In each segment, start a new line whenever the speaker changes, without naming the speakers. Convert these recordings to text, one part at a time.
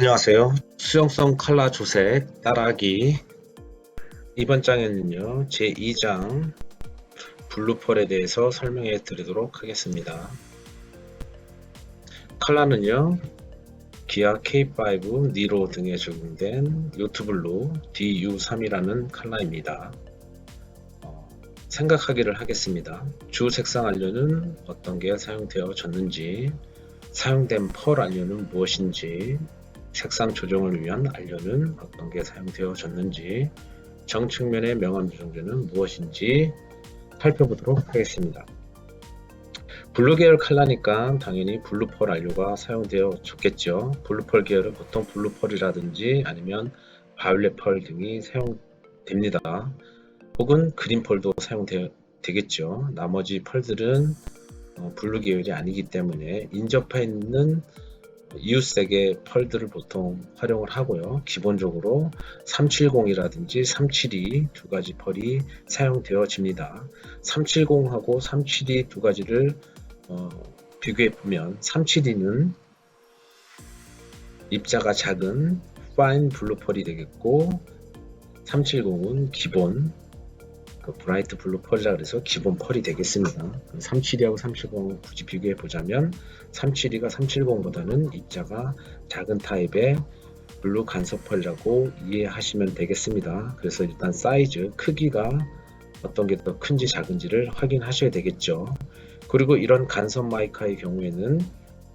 안녕하세요. 수용성 컬러 조색 따라하기 이번 장에는요 제2장 블루펄에 대해서 설명해 드리도록 하겠습니다. 컬러는요 기아 K5 니로 등에 적용된 요트블루 DU3이라는 컬러입니다. 어, 생각하기를 하겠습니다. 주 색상 안료는 어떤 게 사용되어졌는지 사용된 펄 안료는 무엇인지 색상 조정을 위한 안료는 어떤 게 사용되어졌는지 정측면의 명암 조정제는 무엇인지 살펴보도록 하겠습니다. 블루 계열 칼라니까 당연히 블루펄 안료가 사용되어졌겠죠. 블루펄 계열은 보통 블루펄이라든지 아니면 바이올렛 펄 등이 사용됩니다. 혹은 그린펄도 사용되겠죠. 나머지 펄들은 어, 블루 계열이 아니기 때문에 인접해 있는 이웃색의 펄들을 보통 활용을 하고요. 기본적으로 370이라든지 372 두 가지 펄이 사용되어집니다. 370하고 372 두 가지를 어, 비교해 보면 372는 입자가 작은 파인 블루 펄이 되겠고 370은 기본 그 브라이트 블루 펄이라 그래서 기본 펄이 되겠습니다. 372하고 370 굳이 비교해 보자면 372가 370보다는 입자가 작은 타입의 블루 간섭 펄이라고 이해하시면 되겠습니다. 그래서 일단 사이즈, 크기가 어떤 게 더 큰지 작은지를 확인하셔야 되겠죠. 그리고 이런 간섭 마이카의 경우에는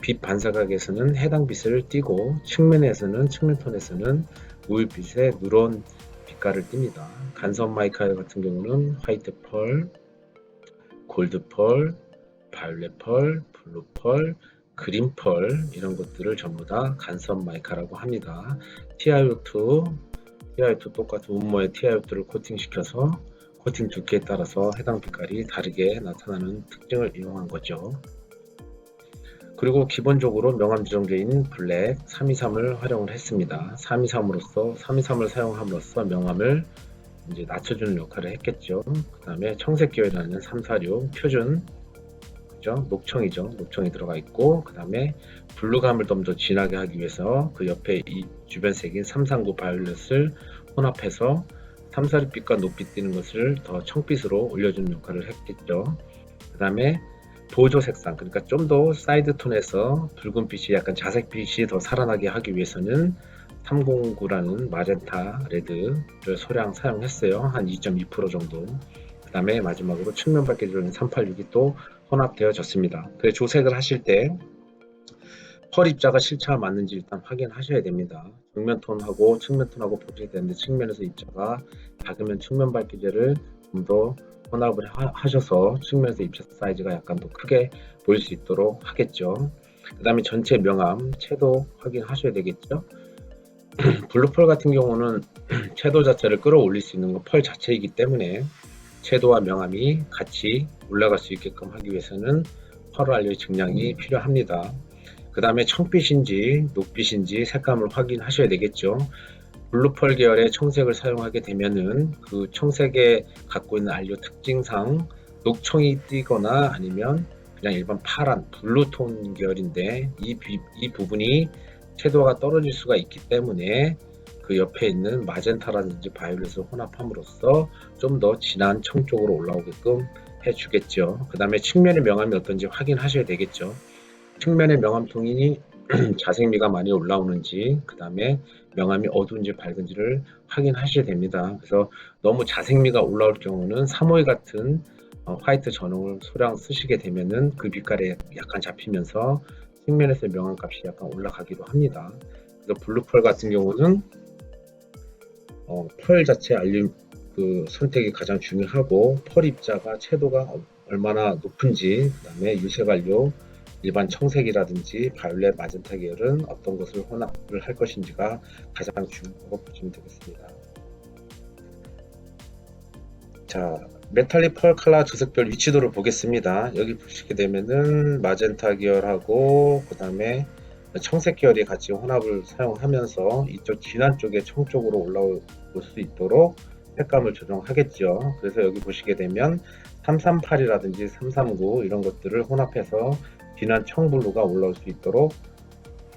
빛 반사각에서는 해당 빛을 띠고 측면에서는 측면톤에서는 우유빛의 누런 빛깔을 띱니다. 간섭 마이카 같은 경우는 화이트 펄, 골드 펄, 바이올렛 펄, 블루 펄, 그린 펄 이런 것들을 전부 다 간섭 마이카라고 합니다. TiO2, TiO2 똑같은 운모의 TiO2를 코팅시켜서 코팅 두께에 따라서 해당 빛깔이 다르게 나타나는 특징을 이용한 거죠. 그리고 기본적으로 명암 지정제인 블랙 323을 활용을 했습니다. 323으로서 323을 사용함으로써 명암을 이제 낮춰주는 역할을 했겠죠. 그 다음에 청색 계열이라는 346 표준 그죠? 녹청이죠. 녹청이 들어가 있고 그 다음에 블루감을 좀 더 진하게 하기 위해서 그 옆에 이 주변 색인 339 바이올렛을 혼합해서 346빛과 높이 띄는 것을 더 청빛으로 올려주는 역할을 했겠죠. 그 다음에 보조 색상 그러니까 좀 더 사이드 톤에서 붉은빛이 약간 자색빛이 더 살아나게 하기 위해서는 309라는 마젠타 레드를 소량 사용했어요. 한 2.2% 정도. 그 다음에 마지막으로 측면 밝기를 386이 또 혼합되어졌습니다. 그래서 조색을 하실 때 펄 입자가 실차가 맞는지 일단 확인하셔야 됩니다. 정면 톤하고 측면 톤하고 보셔야 되는데 측면에서 입자가 작으면 측면 밝기제를 좀더 혼합을 하, 셔서 측면에서 입체 사이즈가 약간 더 크게 보일 수 있도록 하겠죠. 그 다음에 전체 명암, 채도 확인하셔야 되겠죠. 블루펄 같은 경우는 채도 자체를 끌어올릴 수 있는 건 펄 자체이기 때문에 채도와 명암이 같이 올라갈 수 있게끔 하기 위해서는 펄 알료의 증량이 필요합니다. 그 다음에 청빛인지 녹빛인지 색감을 확인하셔야 되겠죠. 블루펄 계열의 청색을 사용하게 되면은 그 청색에 갖고 있는 안료 특징상 녹청이 띄거나 아니면 그냥 일반 파란 블루톤 계열인데 이, 비, 이 부분이 채도가 떨어질 수가 있기 때문에 그 옆에 있는 마젠타라든지 바이올렛을 혼합함으로써 좀 더 진한 청 쪽으로 올라오게끔 해주겠죠. 그 다음에 측면의 명암이 어떤지 확인하셔야 되겠죠. 측면의 명암통이 자생미가 많이 올라오는지 그 다음에 명암이 어두운지 밝은지를 확인하셔야 됩니다. 그래서 너무 자생미가 올라올 경우는 3호의 같은 어, 화이트 전홍을 소량 쓰시게 되면은 그 빛깔에 약간 잡히면서 측면에서 명암 값이 약간 올라가기도 합니다. 그래서 블루펄 같은 경우는 어, 펄 자체 알림 그 선택이 가장 중요하고 펄 입자가 채도가 얼마나 높은지 그 다음에 유색안료 일반 청색이라든지 바이올렛, 마젠타 계열은 어떤 것을 혼합을 할 것인지가 가장 중요하고 보시면 되겠습니다. 자, 메탈릭 펄 컬러 주색별 위치도를 보겠습니다. 여기 보시게 되면은 마젠타 계열하고 그 다음에 청색 계열이 같이 혼합을 사용하면서 이쪽 진한 쪽에 청 쪽으로 올라올 수 있도록 색감을 조정하겠죠. 그래서 여기 보시게 되면 338이라든지 339 이런 것들을 혼합해서 진한 청블루가 올라올 수 있도록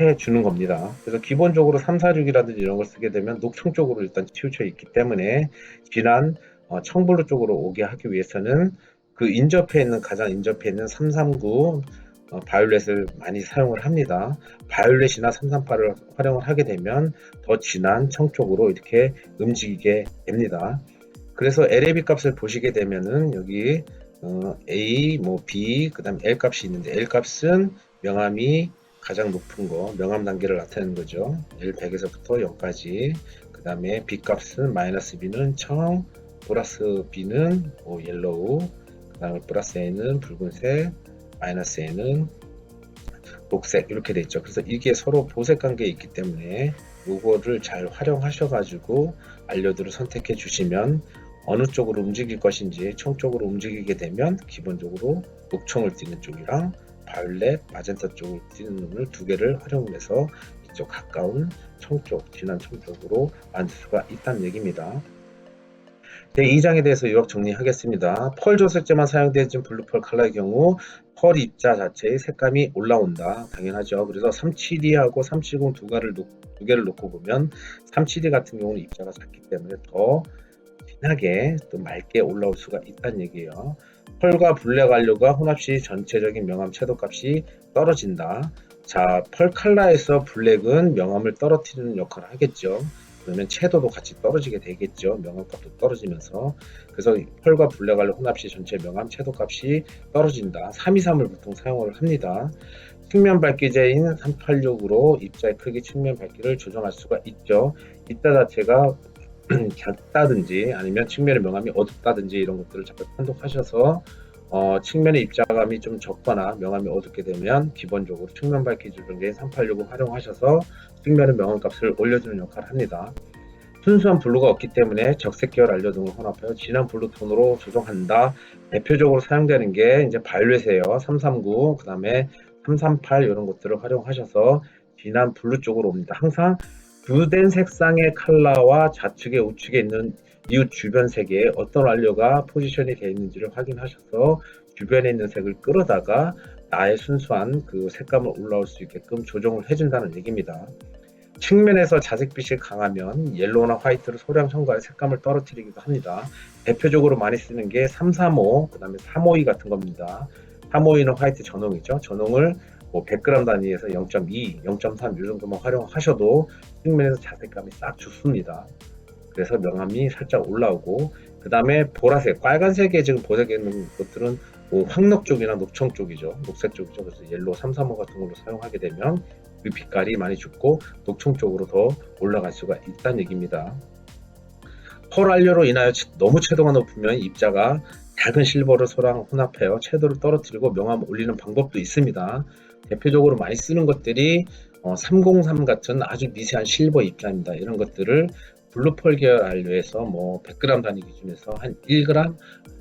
해주는 겁니다. 그래서 기본적으로 346이라든지 이런 걸 쓰게 되면 녹청 쪽으로 일단 치우쳐 있기 때문에 진한 어, 청블루 쪽으로 오게 하기 위해서는 그 인접해 있는 가장 인접해 있는 339 어, 바이올렛을 많이 사용을 합니다. 바이올렛이나 338을 활용을 하게 되면 더 진한 청 쪽으로 이렇게 움직이게 됩니다. 그래서 LAB 값을 보시게 되면은 여기 어, A, 뭐 B, 그 다음에 L 값이 있는데 L 값은 명암이 가장 높은 거, 명암 단계를 나타내는 거죠. L 100에서부터 0까지. 그 다음에 B 값은 마이너스 B는 청, 플러스 B는 뭐 옐로우, 그 다음에 플러스 A는 붉은색, 마이너스 A는 녹색 이렇게 돼 있죠. 그래서 이게 서로 보색 관계에 있기 때문에 이거를 잘 활용하셔가지고 알료들을 선택해 주시면 어느 쪽으로 움직일 것인지 청 쪽으로 움직이게 되면 기본적으로 녹청을 띠는 쪽이랑 바이올렛, 마젠타 쪽을 띠는 놈을 두 개를 활용해서 이쪽 가까운 청 쪽, 진한 청 쪽으로 만들 수가 있다는 얘기입니다. 제2장에 대해서 요약 정리하겠습니다. 펄 조색제만 사용되어진 블루펄 컬러의 경우 펄 입자 자체의 색감이 올라온다. 당연하죠. 그래서 372하고 370 두 개를, 놓, 두 개를 놓고 보면 372 같은 경우는 입자가 작기 때문에 더 진하게 또 맑게 올라올 수가 있다는 얘기예요. 펄과 블랙 완료가 혼합 시 전체적인 명암 채도값이 떨어진다. 자, 펄 칼라에서 블랙은 명암을 떨어뜨리는 역할을 하겠죠. 그러면 채도도 같이 떨어지게 되겠죠. 명암값도 떨어지면서. 그래서 펄과 블랙 완료 혼합 시 전체 명암 채도값이 떨어진다. 323을 보통 사용을 합니다. 측면 밝기제인 386으로 입자의 크기 측면 밝기를 조정할 수가 있죠. 입자 자체가 작다든지 아니면 측면의 명암이 어둡다든지 이런 것들을 잘 판독하셔서 어, 측면의 입자감이 좀 적거나 명암이 어둡게 되면 기본적으로 측면 밝기 조정제인 386을 활용하셔서 측면의 명암 값을 올려주는 역할을 합니다. 순수한 블루가 없기 때문에 적색 계열 알료 등을 혼합하여 진한 블루 톤으로 조정한다. 대표적으로 사용되는 게 이제 바이올렛이에요. 339, 그 다음에 338 이런 것들을 활용하셔서 진한 블루 쪽으로 옵니다. 항상 부된 색상의 컬러와 좌측에 우측에 있는 이웃 주변 색에 어떤 완료가 포지션이 되어 있는지를 확인하셔서 주변에 있는 색을 끌어다가 나의 순수한 그 색감을 올라올 수 있게끔 조정을 해준다는 얘기입니다. 측면에서 자색빛이 강하면 옐로우나 화이트로 소량 첨가해 색감을 떨어뜨리기도 합니다. 대표적으로 많이 쓰는 게 335, 그 다음에 352 같은 겁니다. 352는 화이트 전홍이죠. 전홍을 뭐 100g 단위에서 0.2, 0.3 이 정도만 활용하셔도 측면에서 자색감이 싹 좋습니다. 그래서 명암이 살짝 올라오고 그 다음에 보라색, 빨간색에 지금 보색에 있는 것들은 뭐 황록 쪽이나 녹청 쪽이죠. 녹색 쪽이죠. 그래서 옐로 335 같은 걸로 사용하게 되면 그 빛깔이 많이 죽고 녹청 쪽으로 더 올라갈 수가 있다는 얘기입니다. 펄 알료로 인하여 너무 채도가 높으면 입자가 작은 실버를 소랑 혼합하여 채도를 떨어뜨리고 명암 올리는 방법도 있습니다. 대표적으로 많이 쓰는 것들이 303 같은 아주 미세한 실버 입자입니다. 이런 것들을 블루펄 계열 알료에서 뭐 100g 단위 기준에서 한 1g,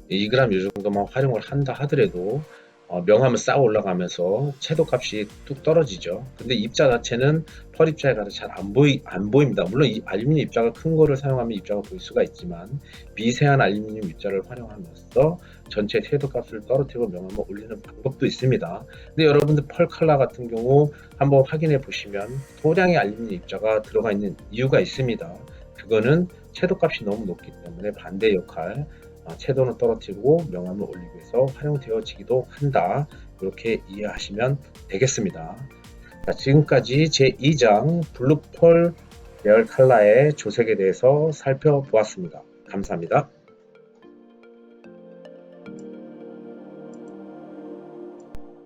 2g 이 정도만 활용을 한다 하더라도 어, 명암은 싹 올라가면서 채도 값이 뚝 떨어지죠. 근데 입자 자체는 펄 입자에 가서 잘 안 보이 안 보입니다. 물론 이 알루미늄 입자가 큰 거를 사용하면 입자가 보일 수가 있지만 미세한 알루미늄 입자를 활용하면서 전체 채도 값을 떨어뜨리고 명암을 올리는 방법도 있습니다. 근데 여러분들 펄 컬러 같은 경우 한번 확인해 보시면 소량의 알루미늄 입자가 들어가 있는 이유가 있습니다. 그거는 채도 값이 너무 높기 때문에 반대 역할 어, 채도는 떨어뜨리고 명암을 올리기 위해서 활용되어지기도 한다. 이렇게 이해하시면 되겠습니다. 자, 지금까지 제2장 블루펄 계열 칼라의 조색에 대해서 살펴보았습니다. 감사합니다.